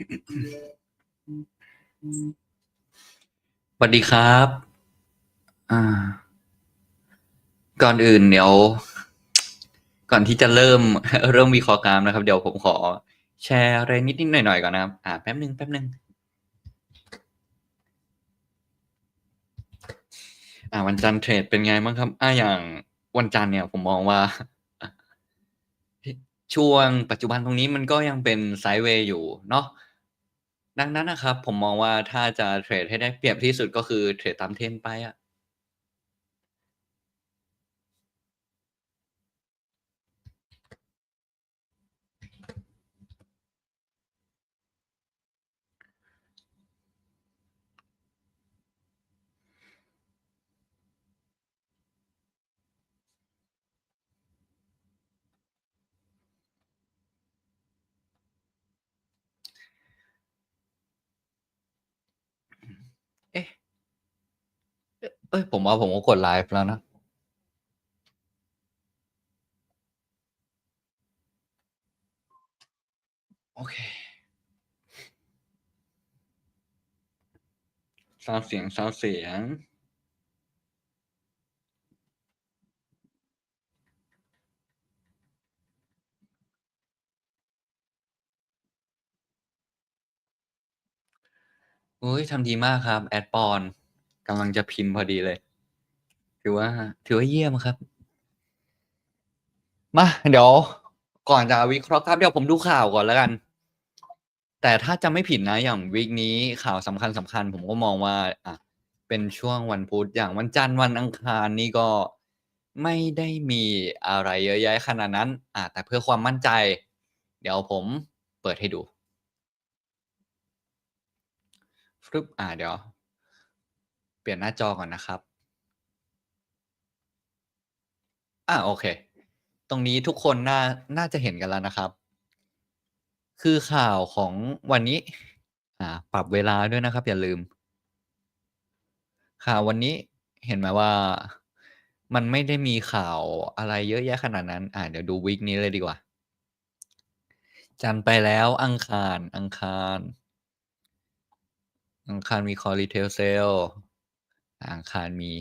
สวัสดีครับ อ่า ก่อนอื่นเดี๋ยว ก่อนที่จะเริ่ม เริ่มวิเคราะห์กรามนะครับ เดี๋ยวผมขอ แชร์อะไรนิดนิดหน่อยหน่อยๆก่อนนะครับ อ่าแป๊บหนึ่งแป๊บหนึ่งอ่าวันจันทร์เทรดเป็นไงบ้างครับ อ่าอย่างวันจันทร์เนี่ยผมมองว่า ช่วงปัจจุบันตรงนี้มันก็ยังเป็นไซด์เวย์อยู่เนาะ ดังนั้นนะครับ ผมมองว่าถ้าจะเทรดให้ได้เปรียบที่สุดก็คือเทรดตามเทรนด์ไปอะเอ๊ะ เอ๊ะเอ้ย ผมว่าผมก็กดไลฟ์แล้วนะ โอเคซาวด์เสียงซาวด์เสียงอุ๊ยทำดีมากครับ แอดปอน กำลังจะพิมพ์พอดีเลย ถือว่า ถือว่าเยี่ยมครับ มาเดี๋ยว ก่อนจะวิเคราะห์กราฟเดี๋ยวผมดูข่าวก่อนแล้วกัน แต่ถ้าจำไม่ผิดนะอย่างวีกนี้ข่าวสำคัญๆผมก็มองว่า อ่าเป็นช่วงวันพุธอย่างวันจันทร์วันอังคารนี่ก็ไม่ได้มีอะไรเยอะแยะขนาดนั้น อ่าแต่เพื่อความมั่นใจ เดี๋ยวผมเปิดให้ดูฟรึบอ่าเดี๋ยว เปลี่ยนหน้าจอก่อนนะครับ อ่าโอเค ตรงนี้ทุกคนน่าน่าจะเห็นกันแล้วนะครับ คือข่าวของวันนี้ อ่า ปรับเวลาด้วยนะครับ อย่าลืม ข่าววันนี้เห็นไหมว่า มันไม่ได้มีข่าวอะไรเยอะแยะขนาดนั้น อ่าเดี๋ยวดูวีกนี้เลยดีกว่า จันไปแล้วอังคาร อังคารอังคารมี Core Retail Sale อังคารมี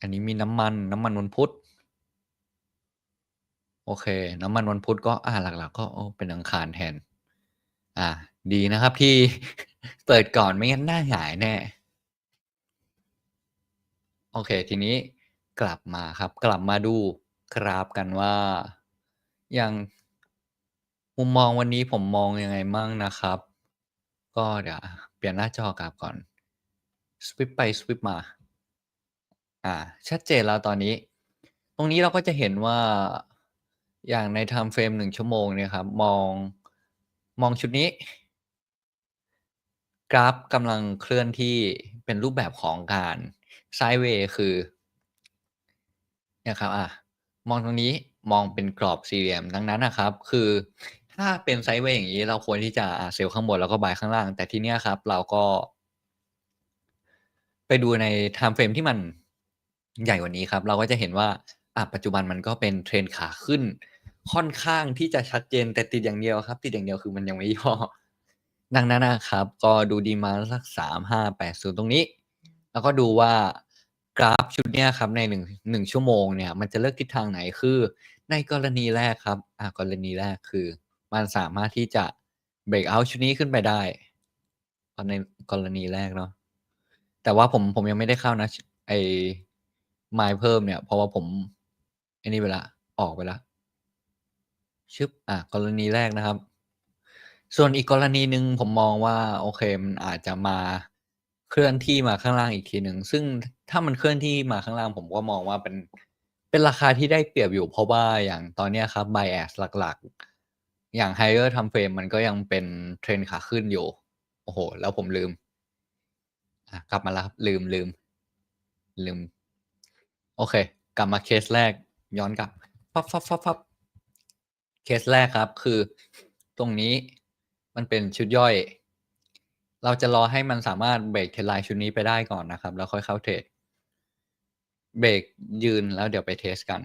อันนี้มีน้ำมันน้ำมันวันพุธโอเค น้ำมันวันพุธก็อ่าหลัก ๆ ก็เป็นอังคารแทน อ่า ดีนะครับที่เปิดก่อนไม่งั้นหน้าหงายแน่ โอเค ทีนี้กลับมาครับ กลับมาดูกราฟกันว่าอย่าง มุมมองวันนี้ผมมองยังไงมั่งนะครับ ก็เดี๋ยวเปลี่ยนหน้าจอกราฟก่อนสวิปไปสวิปมา อ่า ชัดเจนแล้วตอนนี้ ตรงนี้เราก็จะเห็นว่าอย่างในไทม์เฟรม1ชั่วโมงเนี่ยครับ มองมองชุดนี้ กราฟกำลังเคลื่อนที่เป็นรูปแบบของการไซด์เวย์คือเนี่ยครับอ่ามองตรงนี้มองเป็นกรอบสี่เหลี่ยมดังนั้นนะครับ คือ ถ้าเป็นไซด์เวย์อย่างงี้เราควรที่จะเซลล์ข้างบนแล้วก็บายข้างล่าง แต่ทีเนี้ยครับ เราก็ ไปดูในไทม์เฟรมที่มันใหญ่กว่านี้ครับ เราก็จะเห็นว่าอ่าปัจจุบันมันก็เป็นเทรนขาขึ้น ค่อนข้างที่จะชัดเจนแต่ติดอย่างเดียวครับ ติดอย่างเดียวคือมันยังไม่ย่อดังนั้นนะครับ ก็ดูดีมาสัก3580ตรงนี้ แล้วก็ดูว่ากราฟชุดเนี้ยครับใน1 1ชั่วโมงเนี่ย มันจะเลือกทิศทางไหนคือ ในกรณีแรกครับ อ่ากรณีแรกคือ มันสามารถที่จะเบรกเอาชุดนี้ขึ้นไปได้ตอนในกรณีแรกเนาะแต่ว่าผมผมยังไม่ได้เข้านะ ไอ้ mine เพิ่มเนี่ยเพราะว่าผมไอ้นี่ไปล้วออกไปล้วชึบอ่ากรณีแรกนะครับ ส่วนอีกกรณีหนึ่งผมมองว่า โอเคมันอาจจะมาเคลื่อนที่มาข้างล่างอีกทีหนึ่งซึ่งถ้ามันเคลื่อนที่มาข้างล่าง ผมก็มองว่าเป็นเป็นราคาที่ได้เปรียบอยู่เพราะว่าอย่างตอนนี้ครับ bias หลัก ๆ อย่าง higher time frame มันก็ยังเป็นเทรนขาขึ้นอยู่ โอ้โฮแล้วผมลืมกลับมาแล้วครับ ลืมลืม ลืม โอเค กลับมาเคสแรก ย้อนกลับฟับๆๆๆเคสแรกครับ คือตรงนี้มันเป็นชุดย่อย เราจะรอให้มันสามารถเบรกเทรนไลน์ชุดนี้ไปได้ก่อนนะครับ แล้วค่อยเข้าเทรดเบรกยืนแล้วเดี๋ยวไปเทสกัน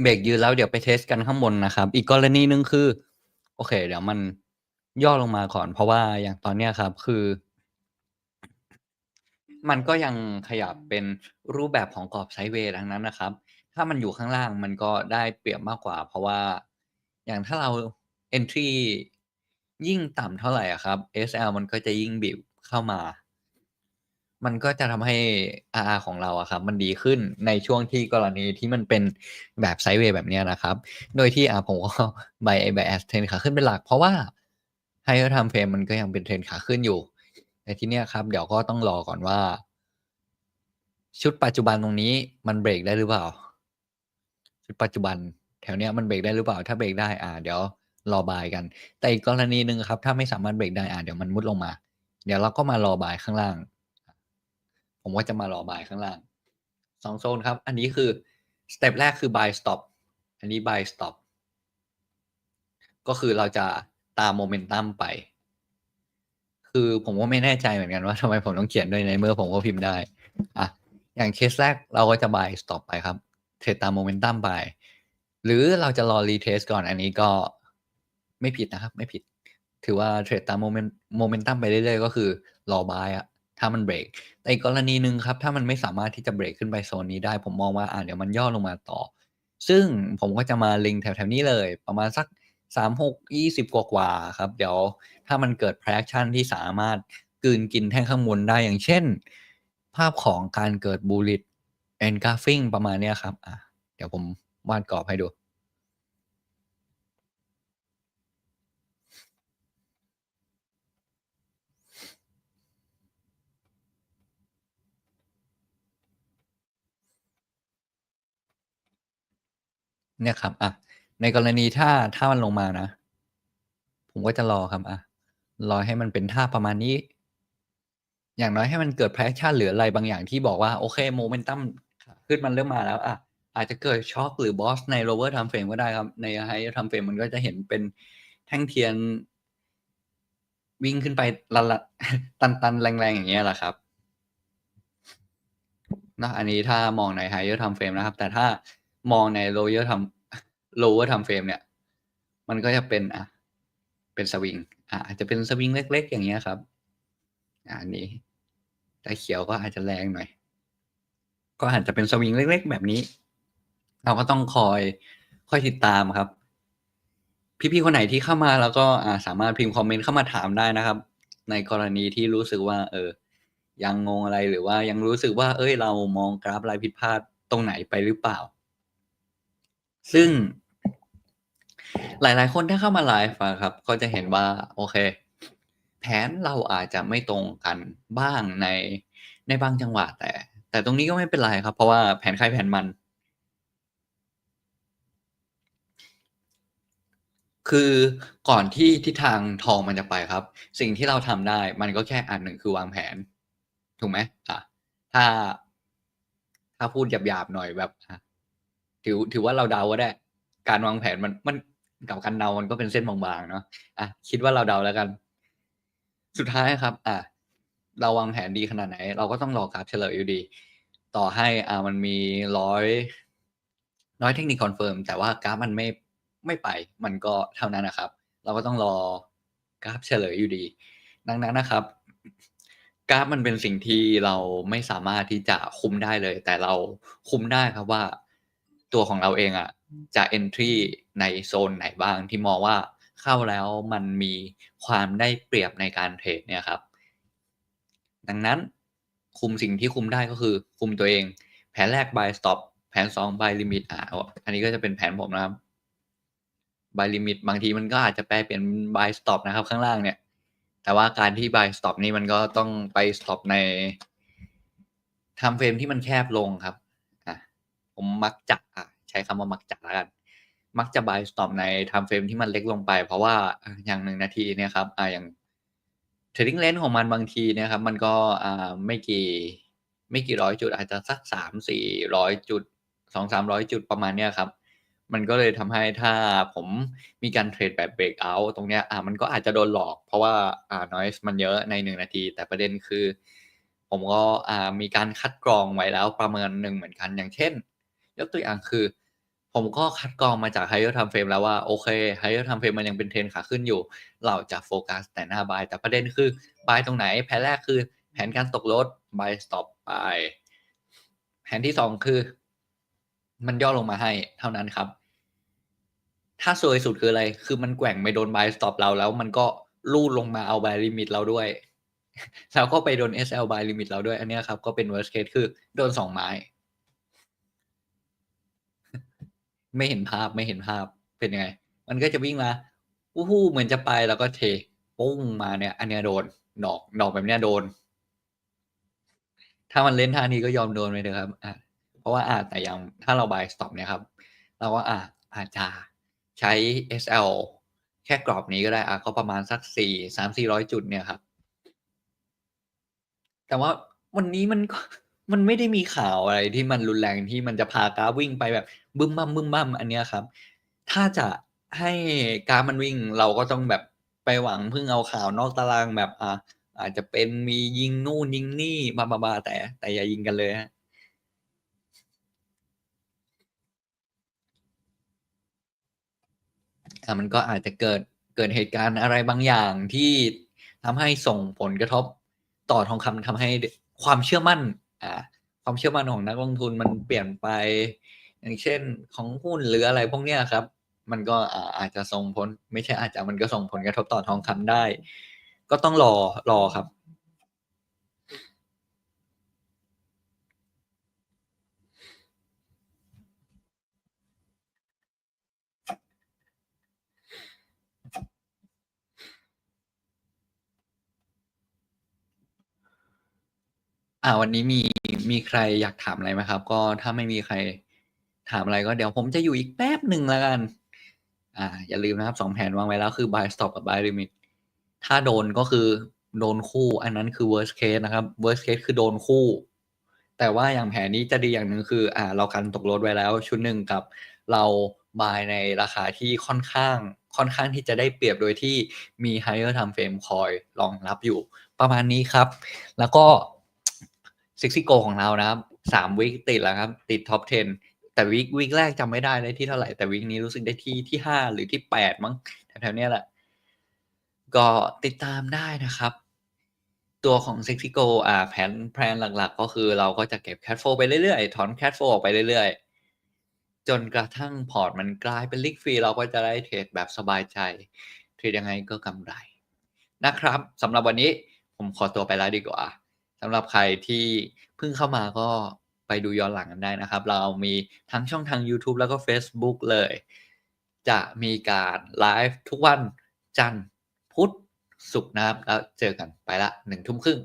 เบรกยืนแล้วเดี๋ยวไปเทสกันข้างบนนะครับ อีกกรณีหนึ่งคือ โอเค เดี๋ยวมันย่อลงมาก่อน เพราะว่าอย่างตอนเนี้ยครับคือ มันก็ยังขยับเป็นรูปแบบของกรอบไซด์เวย์ดังนั้นนะครับ ถ้ามันอยู่ข้างล่างมันก็ได้เปรียบมากกว่า เพราะว่าอย่างถ้าเรา entry ยิ่งต่ำเท่าไหร่อะครับ SL มันก็จะยิ่งบีบเข้ามา มันก็จะทำให้ RR ของเราอะครับ มันดีขึ้นในช่วงที่กรณีที่มันเป็นแบบไซด์เวย์แบบเนี้ยนะครับ โดยที่อ่าผมก็ buy ไอ้ bias เทรนขาขึ้นเป็นหลัก เพราะว่า higher time frame มันก็ยังเป็นเทรนขาขึ้นอยู่ แต่ทีเนี้ยครับ เดี๋ยวก็ต้องรอก่อนว่า ชุดปัจจุบันตรงนี้มันเบรกได้หรือเปล่า ชุดปัจจุบัน แถวเนี้ยมันเบรกได้หรือเปล่า ถ้าเบรกได้อ่าเดี๋ยวรอบายกัน แต่อีกกรณีหนึ่งครับ ถ้าไม่สามารถเบรกได้อ่าเดี๋ยวมันมุดลงมา เดี๋ยวเราก็มารอบายข้างล่าง ผมก็จะมารอบายข้างล่างสองโซนครับ อันนี้คือสเต็ปแรกคือ buy stop อันนี้ buy stop ก็คือเราจะตามโมเมนตัมไป คือผมก็ไม่แน่ใจเหมือนกันว่าทำไมผมต้องเขียนด้วยในเมื่อผมก็พิมพ์ได้อะอย่างเคสแรกเราก็จะ buy stop ไปครับ เทรดตามโมเมนตัมไป หรือเราจะรอรีเทสก่อนอันนี้ก็ไม่ผิดนะครับ ไม่ผิด ถือว่าเทรดตามโมเมนโมเมนตัมไปเรื่อยๆ ก็คือรอบายอะ ถ้ามันเบรกแต่อีกกรณีหนึ่งครับ ถ้ามันไม่สามารถที่จะเบรกขึ้นไปโซนนี้ได้ ผมมองว่าอ่าเดี๋ยวมันย่อลงมาต่อ ซึ่งผมก็จะมาลิงแถวๆนี้เลย ประมาณสักสามหกยี่สิบกว่าครับ เดี๋ยวถ้ามันเกิด traction ที่สามารถกืนกินแท่งข้างบนได้อย่างเช่น ภาพของการเกิด bullish engulfing ประมาณเนี้ยครับอะเดี๋ยวผมวาดกรอบให้ดู เนี่ยครับอะในกรณีถ้าถ้ามันลงมานะ ผมก็จะรอครับอะรอให้มันเป็นท่าประมาณนี้ อย่างน้อยให้มันเกิด traction หรืออะไรบางอย่างที่บอกว่าโอเคโมเมนตัมขึ้นมันเริ่มมาแล้วอะอาจจะเกิดช็อกหรือ boss ใน lower time frame ก็ได้ครับใน higher time frame มันก็จะเห็นเป็นแท่งเทียน วิ่งขึ้นไปลันตันแรงๆอย่างเงี้ยแหละครับนะอันนี้ถ้ามองใน higher time frame นะครับ แต่ถ้า มองใน lower time lower time frame เนี่ย มันก็จะเป็นอ่าเป็นสวิงอ่าอาจจะเป็นสวิงเล็ก ๆ อย่างเงี้ยครับอ่าอันนี้แต่เขียวก็อาจจะแรงหน่อย ก็อาจจะเป็นสวิงเล็ก ๆ แบบนี้ เราก็ต้องคอยคอยติดตามครับ พี่ๆคนไหนที่เข้ามาแล้วก็อ่าสามารถพิมพ์คอมเมนต์เข้ามาถามได้นะครับ ในกรณีที่รู้สึกว่า เออ ยังงงอะไรหรือว่ายังรู้สึกว่าเฮ้ย เรามองกราฟอะไรผิดพลาดตรงไหนไปหรือเปล่า ซึ่ง หลายๆ คนถ้าเข้ามาไลฟ์ครับ ก็จะเห็นว่า โอเค แผนเราอาจจะไม่ตรงกันบ้างในในบางจังหวะแต่ แต่ตรงนี้ก็ไม่เป็นไรครับ เพราะว่าแผนใครแผนมัน คือก่อนที่ทิศทางทองมันจะไปครับ สิ่งที่เราทำได้ มันก็แค่อันหนึ่งคือวางแผน ถูกไหมอ่าถ้า ถ้าพูดหยาบๆหน่อยแบบ ถือถือว่าเราเดาก็ได้ การวางแผนมันมันกับการเดามันก็เป็นเส้นบางๆเนาะอ่าคิดว่าเราเดาแล้วกัน สุดท้ายครับ อ่าเราวางแผนดีขนาดไหน เราก็ต้องรอกราฟเฉลยอยู่ดี ต่อให้อ่ามันมี100 100เทคนิคคอนเฟิร์มแต่ว่ากราฟมันไม่ไม่ไป มันก็เท่านั้นนะครับ เราก็ต้องรอกราฟเฉลยอยู่ดี ดังนั้นนะครับ กราฟมันเป็นสิ่งที่เราไม่สามารถที่จะคุมได้เลย แต่เราคุมได้ครับว่า ตัวของเราเองอะจะ entry ในโซนไหนบ้างที่มองว่าเข้าแล้วมันมีความได้เปรียบในการเทรดเนี่ยครับ ดังนั้นคุมสิ่งที่คุมได้ก็คือ คุมตัวเอง แผนแรก buy stop แผน2 buy limit อ่าอันนี้ก็จะเป็นแผนผมนะครับ buy limit บางทีมันก็อาจจะแปลเปลี่ยน buy stop นะครับ ข้างล่างเนี่ย แต่ว่าการที่ buy stop นี่มันก็ต้องไป stop ใน time frame ที่มันแคบลงครับ ผมมักจะอ่าใช้คำว่ามักจะแล้วกัน มักจะ buy stop ใน time frame ที่มันเล็กลงไป เพราะว่าอย่าอย่งนาทีเนี่ยครับอ่าอย่าง trading range ของมันบางทีเนี่ยครับ มันก็อ่าไม่กี่ไม่กี่ร้อยจุดอาจจะสัก300-400จุด200-300จุดประมาณเนี้ยครับ มันก็เลยทำให้ถ้าผมมีการเทรดแบบ break out ตรงเนี้ยอ่ามันก็อาจจะโดนหลอก เพราะว่าอ่า noise มันเยอะใน1นาที แต่ประเด็นคือ ผมก็อ่ามีการคัดกรองไว้แล้วประเมินหนึ่งเหมือนกัน อย่างเช่น ยกตัวอย่างคือ ผมก็คัดกรองมาจาก Higher Time Frame แล้วว่าโอเค Higher Time Frame มันยังเป็นเทรนขาขึ้นอยู่ เราจะโฟกัสแต่หน้า buy แต่ประเด็นคือ buy ตรงไหน แผนแรกคือแผนการตกรถ buy stop buy แผนที่2คือ มันย่อลงมาให้เท่านั้นครับ ถ้าซวยสุดคืออะไร คือมันแกว่งไปโดน buy stop เราแล้ว มันก็ลูดลงมาเอา buy limit เราด้วยแล้วก็ไปโดน SL by limit เราด้วย อันนี้ครับ ก็เป็น worst case คือโดน 2 ไม้ ไม่เห็นภาพไม่เห็นภาพเป็นยังไง มันก็จะวิ่งมาวู้ฮู้เหมือนจะไปแล้วก็เทปุ้งมาเนี่ย อันเนี้ยโดนดอกดอกแบบเนี้ยโดน ถ้ามันเล่นท่านี้ก็ยอมโดนไปเถอะครับอาเพราะว่าอาแต่ย่างถ้าเรา buy stop เนี่ยครับ เราก็อาอาจจะใช้ SL แค่กรอบนี้ก็ได้อาก็ประมาณสัก4 300-400จุดเนี่ยครับ แต่ว่าวันนี้มันก็มันไม่ได้มีข่าวอะไรที่มันรุนแรงที่มันจะพากราฟวิ่งไปแบบ บึ้มบ้ามอันเนี้ยครับ ถ้าจะให้กาฟมันวิ่งเราก็ต้องแบบไปหวังพึ่งเอาข่าวนอกตารางแบบอ่าอาจจะเป็นมียิงนู่นยิงนี่บลาๆๆแต่ แต่อย่ายิงกันเลยครับอามันก็อาจจะเกิดเกิดเหตุการณ์อะไรบางอย่างที่ทำให้ส่งผลกระทบต่อทองคำทำให้ความเชื่อมั่น อ่า ความเชื่อมั่นของนักลงทุนมันเปลี่ยนไป อย่างเช่นของหุ้นหรืออะไรพวกเนี้ยครับ มันก็อาจจะส่งผล ไม่ใช่อาจจะมันก็ส่งผลกระทบต่อทองคำได้ ก็ต้องรอรอครับ อ่าวันนี้มีมีใครอยากถามอะไรไหมครับ?ก็ถ้าไม่มีใคร ถามอะไรก็เดี๋ยวผมจะอยู่อีกแป๊บหนึ่งแล้วกัน อ่า อย่าลืมนะครับ2แผนวางไว้แล้วคือ buy stop กับ buy limit ถ้าโดนก็คือโดนคู่อันนั้นคือ worst case นะครับ worst case คือโดนคู่ แต่ว่าอย่างแผนนี้จะดีอย่างหนึ่งคือ อ่า เรากันตกรถไว้แล้วชุดหนึ่งกับเรา buy ในราคาที่ค่อนข้างค่อนข้างที่จะได้เปรียบโดยที่มี higher time frame คอยรองรับอยู่ ประมาณนี้ครับ แล้วก็ Sexigo ของเรานะครับ3วีกติดแล้วครับ ติด Top 10 แต่วีกวีกแรกจำไม่ได้ได้ที่เท่าไหร่แต่วีกนี้รู้สึกได้ที่ที่5หรือที่8มั้งแถวๆนี้แหละ ก็ติดตามได้นะครับ ตัวของ Sexigo อ่าแผนแพลนหลักๆ ก็คือเราก็จะเก็บ cash flow ไปเรื่อยๆ ถอน cash flow ออกไปเรื่อยๆ จนกระทั่งพอร์ตมันกลายเป็น risk free เราก็จะได้เทรดแบบสบายใจเทรดยังไงก็กำไรนะครับสำหรับวันนี้ผมขอตัวไปแล้วดีกว่าสำหรับใครที่เพิ่งเข้ามาก็ ไปดูย้อนหลังกันได้นะครับ เรามีทั้งช่องทางยูทูบแล้วก็เฟซบุ๊กเลย จะมีการไลฟ์ทุกวันจันทร์พุธศุกร์นะครับ แล้วเจอกันไปละหนึ่งทุ่มครึ่ง